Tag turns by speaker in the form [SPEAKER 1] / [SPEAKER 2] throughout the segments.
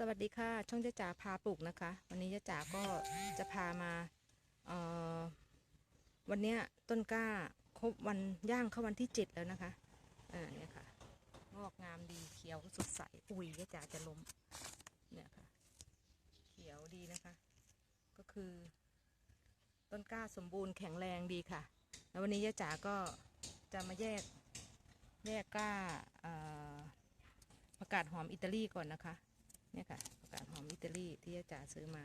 [SPEAKER 1] สวัสดีค่ะช่องจ้าจ๋าพาปลูกนะคะ วันนี้จ้าจ๋าก็จะพามาเอ่อวันนี้ต้นกล้าครบวันย่างเข้าวันที่เจ็ดแล้วนะคะอ่าเนี่ยค่ะ งอกงามดีเขียวสดใสอุ้ยจ้าจ๋าจะล้มเนี่ยค่ะ เขียวดีนะคะ ก็คือ ต้นกล้าสมบูรณ์แข็งแรงดีค่ะ แล้ววันนี้จ้าจ๋าก็จะมาแยกแยกกล้าอ่อประกาศหอมอิตาลีก่อนนะคะ เนี่ยค่ะประกาศหอมอิตาลีที่ยาจ๋าซื้อมา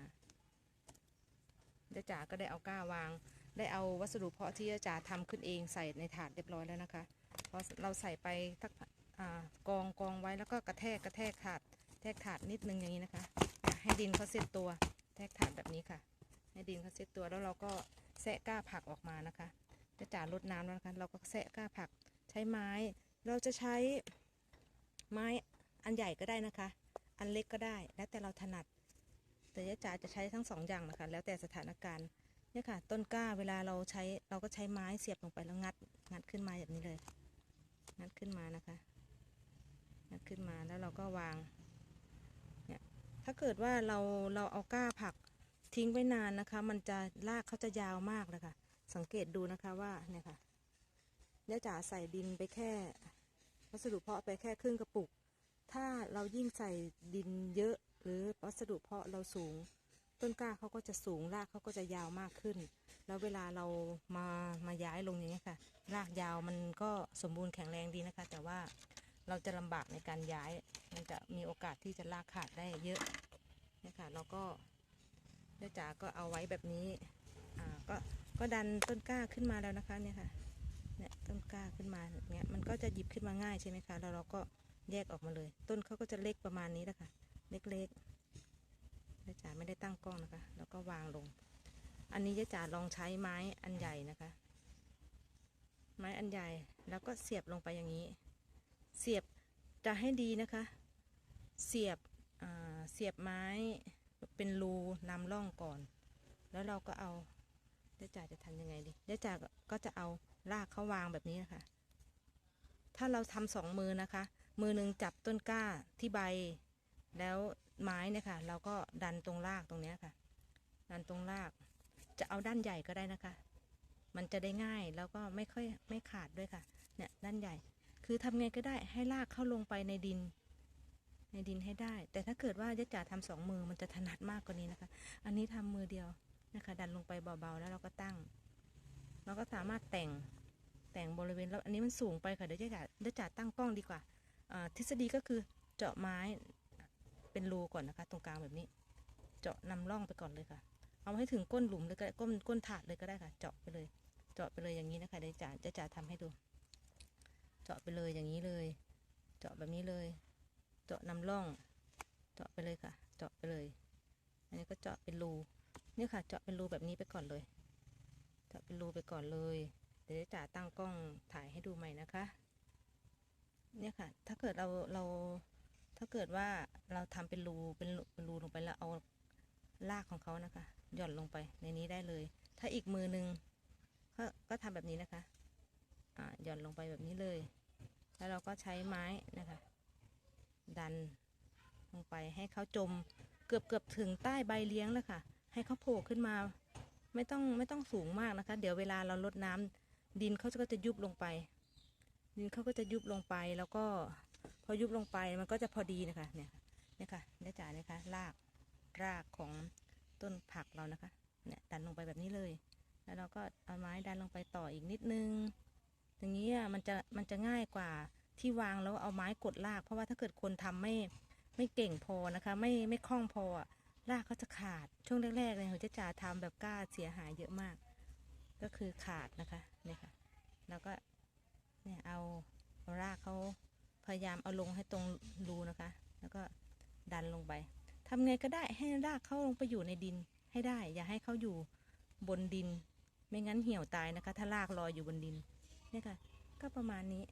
[SPEAKER 1] ยาจ๋าก็ได้เอาก้าวาง ได้เอาวัสดุเพาะที่ยาจ๋าทำขึ้นเองใส่ในถาดเรียบร้อยแล้วนะคะพอเราใส่ไปทักอ่ากองกองไว้แล้วก็กระแทกกระแทกถาดแทกถาดนิดนึงอย่างนี้นะคะ ให้ดินเขาเซตตัว แทกถาดแบบนี้ค่ะ ให้ดินเขาเซตตัวแล้วเราก็แซะก้าผักออกมานะคะยาจ๋าลดน้ำแล้วนะคะเราก็แซะก้าผักใช้ไม้ เราจะใช้ไม้อันใหญ่ก็ได้นะคะ อันเล็กก็ได้ แล้วแต่เราถนัด แต่ยะจ๋าจะใช้ทั้งสองอย่างนะคะ แล้วแต่สถานการณ์เนี่ยค่ะ ต้นกล้าเวลาเราใช้เราก็ใช้ไม้เสียบลงไปแล้วงัด งัดขึ้นมาแบบนี้เลย งัดขึ้นมานะคะ งัดขึ้นมาแล้วเราก็วาง เนี่ย ถ้าเกิดว่าเราเราเอาก้าผักทิ้งไว้นานนะคะ มันจะรากเขาจะยาวมากเลยค่ะ สังเกตดูนะคะว่าเนี่ยค่ะยะจ๋าใส่ดินไปแค่วัสดุเพาะไปแค่ครึ่งกระปุก ถ้าเรายิ่งใส่ดินเยอะ หรือวัสดุเพาะเราสูง ต้นกล้าเขาก็จะสูงรากเขาก็จะยาวมากขึ้น แล้วเวลาเรามามาย้ายลงอย่างนี้ยค่ะ รากยาวมันก็สมบูรณ์แข็งแรงดีนะคะ แต่ว่าเราจะลำบากในการย้าย มันจะมีโอกาสที่จะรากขาดได้เยอะเนี่ยค่ะเราก็เจ้าจ๋าก็เอาไว้แบบนี้อ่าก็ก็ดันต้นกล้าขึ้นมาแล้วนะคะเนี่ยค่ะเนี่ยต้นกล้าขึ้นมาเนี่ยมันก็จะหยิบขึ้นมาง่ายใช่ไหมคะแล้วเราก็ แยกออกมาเลย ต้นเขาก็จะเล็กประมาณนี้แหละค่ะเล็กๆยายจ๋าไม่ได้ตั้งกล้องนะคะ แล้วก็วางลง อันนี้ยายจ๋าลองใช้ไม้อันใหญ่นะคะ ไม้อันใหญ่แล้วก็เสียบลงไปอย่างนี้ เสียบจะให้ดีนะคะ เสียบเสียบไม้เป็นรูนำร่องก่อน แล้วเราก็เอายายจ๋าจะทำยังไงดียายจ๋าก็จะเอารากเขาวางแบบนี้นะคะ ถ้าเราทำสองมือนะคะ มือหนึ่งจับต้นกล้าที่ใบ แล้วไม้เนี่ยค่ะ เราก็ดันตรงรากตรงเนี้ยค่ะ ดันตรงราก จะเอาด้านใหญ่ก็ได้นะคะ มันจะได้ง่ายแล้วก็ไม่ค่อยไม่ขาดด้วยค่ะ เนี่ยด้านใหญ่ คือทำไงก็ได้ให้รากเข้าลงไปในดิน ในดินให้ได้ แต่ถ้าเกิดว่ายะจ๋าทำสองมือมันจะถนัดมากกว่านี้นะคะ อันนี้ทำมือเดียวนะคะ ดันลงไปเบาๆแล้วเราก็ตั้ง เราก็สามารถแต่งแต่งบริเวณแล้วอันนี้มันสูงไปค่ะเดี๋ยวจะจัดเดี๋ยวจัดตั้งกล้องดีกว่า ทฤษฎีก็คือเจาะไม้เป็นรูก่อนนะคะ ตรงกลางแบบนี้ เจาะนำร่องไปก่อนเลยค่ะ เอาให้ถึงก้นหลุมเลยก็ได้ก้นก้นถาดเลยก็ได้ค่ะ เจาะไปเลย เจาะไปเลยอย่างนี้นะคะเดี๋ยวจะจะจะทำให้ดู เจาะไปเลยอย่างนี้เลย เจาะแบบนี้เลย เจาะนำร่อง เจาะไปเลยค่ะ เจาะไปเลย อันนี้ก็เจาะเป็นรูนี่ค่ะ เจาะเป็นรูแบบนี้ไปก่อนเลย เจาะเป็นรูไปก่อนเลย เดี๋ยวจะตั้งกล้องถ่ายให้ดูใหม่นะคะ เนี่ยค่ะ ถ้าเกิดเราเราถ้าเกิดว่าเราทำเป็นรูเป็นรูเป็นรูลงไปแล้วเอารากของเขานะคะ หย่อนลงไปในนี้ได้เลย ถ้าอีกมือหนึ่งก็ก็ทำแบบนี้นะคะอ่าหย่อนลงไปแบบนี้เลย แล้วเราก็ใช้ไม้นะคะ ดันลงไปให้เขาจมเกือบเกือบถึงใต้ใบเลี้ยงแล้วค่ะ ให้เขาโผล่ขึ้นมา ไม่ต้องไม่ต้องสูงมากนะคะ เดี๋ยวเวลาเราลดน้ำดินเขาก็จะยุบลงไป นี่เขาก็จะยุบลงไปแล้วก็พอยุบลงไปมันก็จะพอดีนะคะ เนี่ยเนี่ยค่ะเนี่ยจ๋าเนี่ยค่ะรากรากของต้นผักเรานะคะ เนี่ยดันลงไปแบบนี้เลย แล้วเราก็เอาไม้ดันลงไปต่ออีกนิดนึง อย่างนี้อะมันจะมันจะง่ายกว่าที่วางแล้วเอาไม้กดราก เพราะว่าถ้าเกิดคนทำไม่ไม่เก่งพอนะคะ ไม่ไม่คล่องพอรากเขาจะขาดช่วงแรกๆเลยเขาจะจ่าทำแบบกล้าเสียหายเยอะมาก ก็คือขาดนะคะเนี่ยค่ะแล้วก็ เนี่ยเอารากเขาพยายามเอาลงให้ตรงรูนะคะ แล้วก็ดันลงไปทำไงก็ได้ให้รากเขาลงไปอยู่ในดินให้ได้ อย่าให้เขาอยู่บนดิน ไม่งั้นเหี่ยวตายนะคะ ถ้ารากลอยอยู่บนดินเนี่ยค่ะ ก็ประมาณนี้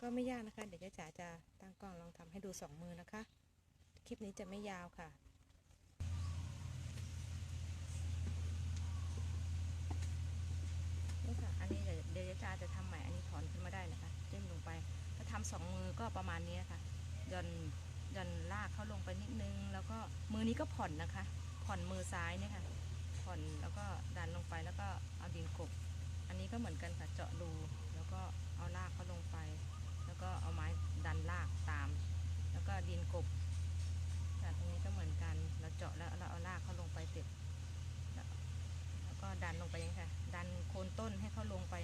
[SPEAKER 1] ก็ไม่ยากนะคะ เดี๋ยวเจ๊จ๋าจะตั้งกล้องลองทำให้ดูสองมือนะคะ คลิปนี้จะไม่ยาวค่ะนี่ค่ะ อันนี้เดี๋ยว เดี๋ยวจาจะทำใหม่อันนี้ถอนขึ้นมาได้นะคะจิ้มลงไปถ้าทำสองมือก็ประมาณนี้ค่ะย่อนย่อนลากเขาลงไปนิดนึง แล้วก็มือนี้ก็ผ่อนนะคะ ผ่อนมือซ้ายเนี่ยค่ะ ผ่อนแล้วก็ดันลงไปแล้วก็เอาดินกบ อันนี้ก็เหมือนกันค่ะเจาะรูแล้วก็เอาลากเขาลงไป แล้วก็เอาไม้ดันลากตาม แล้วก็ดินกบจากตรงนี้ก็เหมือนกัน เราเจาะแล้วเราเอาลากเขาลงไปเสร็จแล้วก็ดันลงไปอย่างนี้ค่ะ ดันโคนต้นให้เขาลงไป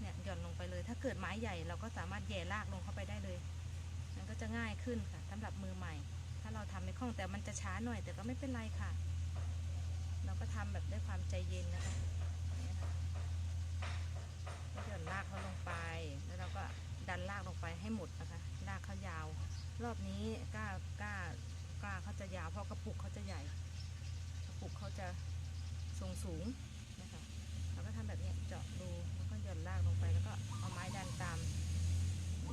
[SPEAKER 1] เนี่ย หย่อนลงไปเลย ถ้าเกิดไม้ใหญ่เราก็สามารถแย่ลากลงเข้าไปได้เลย มันก็จะง่ายขึ้นค่ะสำหรับมือใหม่ ถ้าเราทำไม่คล่องแต่มันจะช้าหน่อย แต่ก็ไม่เป็นไรค่ะ เราก็ทำแบบด้วยความใจเย็นนะคะเนี่ยค่ะก็หย่อนลากเขาลงไป แล้วเราก็ดันลากลงไปให้หมดนะคะลากเขายาว รอบนี้กล้ากล้ากล้าเขาจะยาวเพราะกระปุกเขาจะใหญ่ กระปุกเขาจะทรงสูงนะคะเราก็ทำแบบนี้เจาะรู ย่อนลากลงไปแล้วก็เอาไม้ดันตาม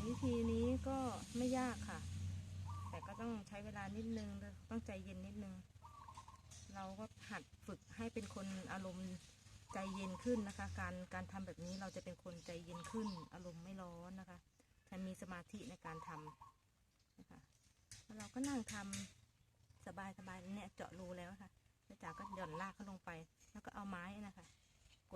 [SPEAKER 1] วิธีนี้ก็ไม่ยากค่ะ แต่ก็ต้องใช้เวลานิดนึงต้องใจเย็นนิดนึง เราก็หัดฝึกให้เป็นคนอารมณ์ใจเย็นขึ้นนะคะ การการทำแบบนี้เราจะเป็นคนใจเย็นขึ้น อารมณ์ไม่ร้อนนะคะจะมีสมาธิในการทำนะคะแล้วเราก็นั่งทำสบายสบายๆเนี่ยเจาะรูแล้วค่ะแล้วจาก็หย่อนลากเขาลงไป แล้วก็เอาไม้นะคะ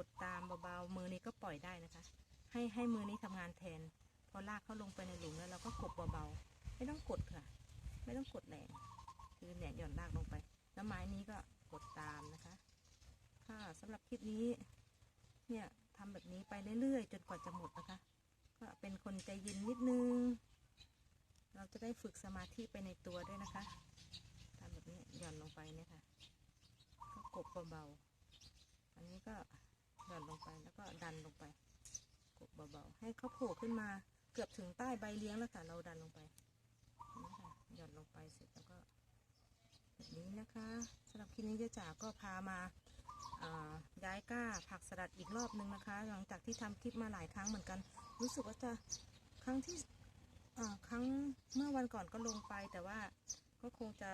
[SPEAKER 1] ดตามเบาๆมือนี้ก็ปล่อยได้นะคะ ให้ให้มือนี้ทำงานแทน พอลากเขาลงไปในหลุมแล้วเราก็กบเบาๆไม่ต้องกดค่ะ ไม่ต้องกดแรงคือเนี่ยหย่อนลากลงไป แล้วไม้นี้ก็กดตามนะคะ ค่ะสำหรับคลิปนี้ เนี่ยทำแบบนี้ไปเรื่อยๆจนกว่าจะหมดนะคะ ก็เป็นคนใจเย็นนิดนึง เราจะได้ฝึกสมาธิไปในตัวด้วยนะคะทำแบบนี้หย่อนลงไปเนี่ยค่ะ ก็กบเบาๆอันนี้ก็ หย่อนลงไปแล้วก็ดันลงไปกบเบาๆให้เขาโผล่ขึ้นมาเกือบถึงใต้ใบเลี้ยงแล้วค่ะเราดันลงไปนี่ค่ะหย่อนลงไปเสร็จแล้วก็แบบนี้นะคะสำหรับคลิปนี้เจ๊จ๋าก็พามาย้ายก้าผักสลัดอีกรอบนึงนะคะ หลังจากที่ทำคลิปมาหลายครั้งเหมือนกัน รู้สึกว่าจะครั้งที่ครั้งเมื่อวันก่อนก็ลงไปแต่ว่าก็คงจะ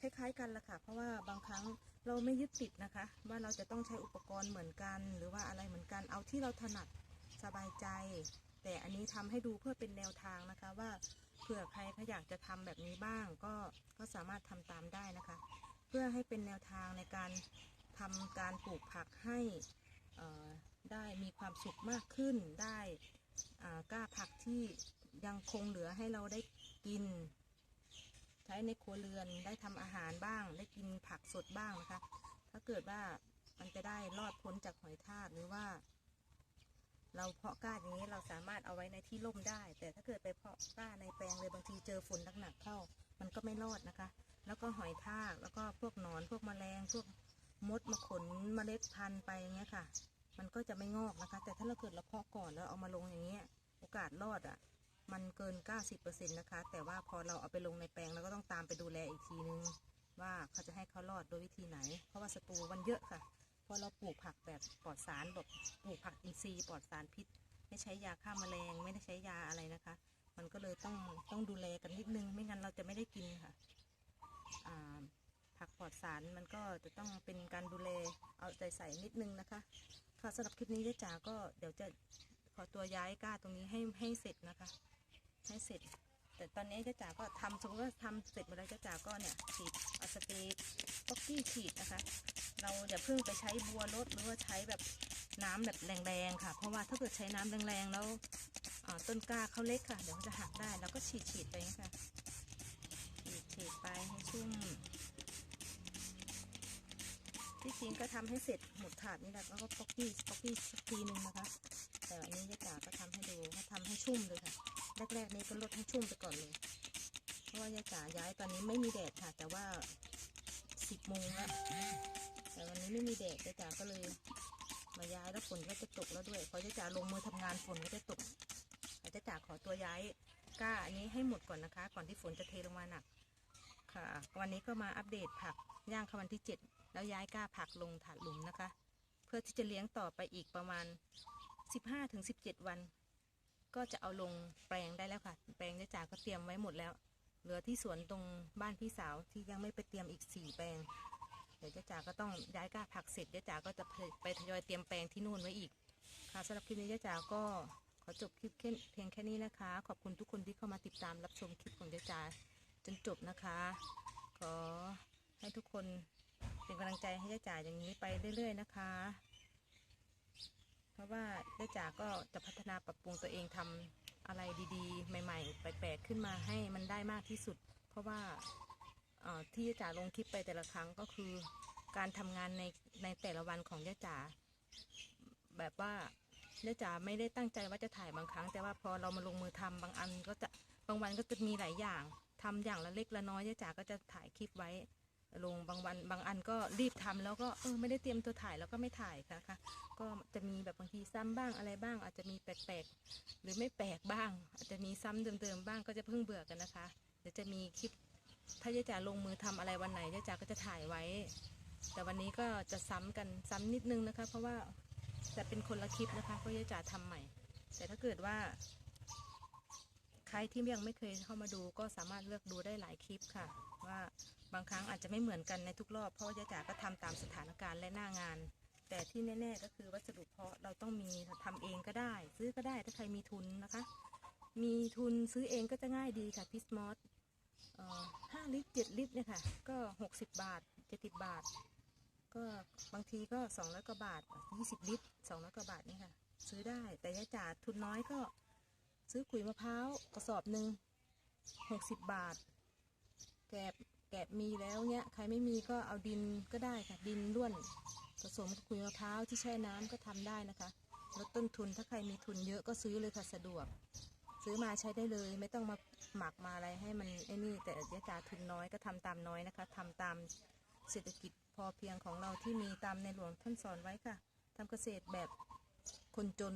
[SPEAKER 1] คล้ายๆ กันละค่ะ เพราะว่าบางครั้งเราไม่ยึดติดนะคะ ว่าเราจะต้องใช้อุปกรณ์เหมือนกัน หรือว่าอะไรเหมือนกันเอาที่เราถนัดสบายใจ แต่อันนี้ทำให้ดูเพื่อเป็นแนวทางนะคะว่าเผื่อใครเขาอยากจะทำแบบนี้บ้างก็ก็สามารถทำตามได้นะคะ เพื่อให้เป็นแนวทางในการทำการปลูกผักให้ได้มีความสุขมากขึ้นได้กล้าผักที่ยังคงเหลือให้เราได้กิน ช้ในครัวเรือนได้ทำอาหารบ้าง ได้กินผักสดบ้างนะคะ ถ้าเกิดว่ามันจะได้รอดพ้นจากหอยทากหรือว่า เราเพาะกล้าอย่างนี้เราสามารถเอาไว้ในที่ร่มได้ แต่ถ้าเกิดไปเพาะกล้าในแปลงเลยบางทีเจอฝนหนักๆเข้า มันก็ไม่รอดนะคะ แล้วก็หอยทากแล้วก็พวกหนอนพวกแมลงพวกมดมาขนมเมล็ดพันธุ์ไปอย่างเงี้ยค่ะ มันก็จะไม่งอกนะคะ แต่ถ้าเราเกิดเราเพาะก่อนแล้วเอามาลงอย่างเงี้ย โอกาสรอดอะ มันเกิน 90%นะคะ แต่ว่าพอเราเอาไปลงในแปลงเราก็ต้องตามไปดูแลอีกทีนึง ว่าเขาจะให้เขารอดโดยวิธีไหน เพราะว่าศัตรูมันเยอะค่ะเพราะเราปลูกผักแบบปลอดสารแบบปลูกผักอินทรีย์ปลอดสารพิษ ไม่ใช้ยาฆ่าแมลง ไม่ได้ใช้ยาอะไรนะคะ มันก็เลยต้องต้องดูแลกันนิดนึง ไม่งั้นเราจะไม่ได้กินค่ะผักปลอดสารมันก็จะต้องเป็นการดูแลเอาใจใส่นิดนึงนะคะค่ะสำหรับคลิปนี้เจ๊จ๋าก็เดี๋ยวจะขอตัวย้ายก้าตรงนี้ให้ให้เสร็จนะคะ ให้เสร็จ แต่ตอนนี้เจ๊จ๋าก็ทำสมมติว่าทำเสร็จหมดแล้วเจ๊จ๋าก็เนี่ยฉีดเอาสเปรย์ป๊อกกี้ฉีดนะคะ เราอย่าเพิ่งไปใช้บัวรดหรือว่าใช้แบบน้ำแบบแรงๆค่ะ เพราะว่าถ้าเกิดใช้น้ำแรงๆแล้วต้นกล้าเขาเล็กค่ะ เดี๋ยวมันจะหักได้เราก็ฉีดฉีดๆไปค่ะฉีดฉีดๆไปให้ชุ่มที่จริงก็ทำให้เสร็จหมดถาดนี่แหละแล้วก็ป๊อกกี้ป๊อกกี้สักทีหนึ่งนะคะ แต่อันนี้ยายจ๋าก็ทำให้ดูให้ทำให้ชุ่มเลยค่ะ แรกๆนี้ก็ลดให้ชุ่มไปก่อนเลย เพราะว่ายายจ๋าย้ายตอนนี้ไม่มีแดดค่ะ แต่ว่าสิบโมงแล้วแต่วันนี้ไม่มีแดดยายจ๋าก็เลย มาย้ายแล้วฝนก็จะตกแล้วด้วยพอยายจ๋าลงมือทำงานฝนก็จะตกยายจ๋าขอตัวย้ายก้าอันนี้ให้หมดก่อนนะคะ ก่อนที่ฝนจะเทลงมาหนัก ค่ะ วันนี้ก็มาอัปเดตผักย่างเข้าวันที่เจ็ดแล้วย้ายก้าผักลงถาดหลุมนะคะ เพื่อที่จะเลี้ยงต่อไปอีกประมาณ 15-17 วัน ก็จะเอาลงแปลงได้แล้วค่ะ แปลงยายจ๋าก็เตรียมไว้หมดแล้ว เหลือที่สวนตรงบ้านพี่สาวที่ยังไม่ไปเตรียมอีกสี่แปลง เดี๋ยวเจ๊จ๋าก็ต้องย้ายกล้าผักเสร็จเจ๊จ๋าก็จะไปทยอยเตรียมแปลงที่นู่นไว้อีก ค่ะสำหรับคลิปนี้เจ๊จ๋าก็ขอจบคลิปแค่เพียงแค่นี้นะคะ ขอบคุณทุกคนที่เข้ามาติดตามรับชมคลิปของยะจ๋าจนจบนะคะ ขอให้ทุกคนเป็นกำลังใจให้ยะจ๋าอย่างนี้ไปเรื่อย ๆ นะคะ ราะว่ายะจ๋าก็จะพัฒนาปรับปรุงตัวเองทำอะไรดีๆ ใหม่ ๆ แปลกๆขึ้นมาให้มันได้มากที่สุด เพราะว่าเอ่อที่จ๋าลงคลิปไปแต่ละครั้งก็คือ การทำงานในในแต่ละวันของยะจ๋าแบบว่ายะจ๋าไม่ได้ตั้งใจว่าจะถ่ายบางครั้ง แต่ว่าพอเรามาลงมือทำบางอันก็จะบางวันก็จะมีหลายอย่างทำอย่างละเล็กละน้อยยะจ๋าก็จะถ่ายคลิปไว้ ลงบางวันบางอันก็รีบทำแล้วก็เออไม่ได้เตรียมตัวถ่ายแล้วก็ไม่ถ่ายนะคะก็จะมีแบบบางทีซ้ำบ้างอะไรบ้าง อาจจะมีแปลกๆหรือไม่แปลกบ้าง อาจจะมีซ้ำเดิมๆบ้างก็จะเพิ่งเบื่อกันนะคะเดี๋ยวจะมีคลิปถ้ายะจ๋าลงมือทำอะไรวันไหนยะจ๋าก็จะถ่ายไว้ แต่วันนี้ก็จะซ้ำกันซ้ำนิดนึงนะคะ เพราะว่าจะเป็นคนละคลิปนะคะเพราะยาจ๋าทำใหม่ แต่ถ้าเกิดว่า ใครที่ยังไม่เคยเข้ามาดูก็สามารถเลือกดูได้หลายคลิปค่ะ ว่า บางครั้งอาจจะไม่เหมือนกันในทุกรอบ เพราะยาจ๋าก็ทำตามสถานการณ์และหน้างาน แต่ที่แน่ๆก็คือวัสดุเพาะเราต้องมีทำเองก็ได้ ซื้อก็ได้ถ้าใครมีทุนนะคะ มีทุนซื้อเองก็จะง่ายดีค่ะพิสมอสห้าลิตรเจ็ดลิตรเนี่ยค่ะ ก็หกสิบบาทเจ็ดสิบบาท ก็บางทีก็สองร้อยกว่าบาทยี่สิบลิตรสองร้อยกว่าบาทนี่ค่ะ ซื้อได้แต่ยาจ๋าทุนน้อยก็ซื้อขุยมะพร้าวกระสอบหนึ่งหกสิบบาทแกบ แกบมีแล้วเนี่ยใครไม่มีก็เอาดินก็ได้ค่ะ ดินล้วน ผสมกับขุยมะพร้าวที่แช่น้ำก็ทำได้นะคะลดต้นทุนถ้าใครมีทุนเยอะก็ซื้อเลยค่ะสะดวก ซื้อมาใช้ได้เลย ไม่ต้องมาหมักมาอะไรให้มันไอ้นี่ แต่ยายจ๋าทุนน้อยก็ทำตามน้อยนะคะทำตามเศรษฐกิจพอเพียงของเราที่มีตามในหลวงท่านสอนไว้ค่ะทำเกษตรแบบคนจน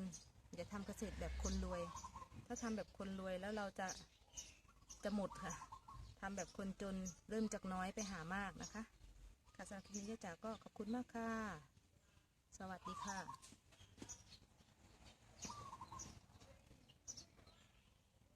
[SPEAKER 1] อย่าทำเกษตรแบบคนรวย ถ้าทำแบบคนรวยแล้วเราจะจะหมดค่ะ ทำแบบคนจนเริ่มจากน้อยไปหามากนะคะค่ะสำหรับคลิปนี้ย่าจ๋าก็ขอบคุณมากค่ะ สวัสดีค่ะ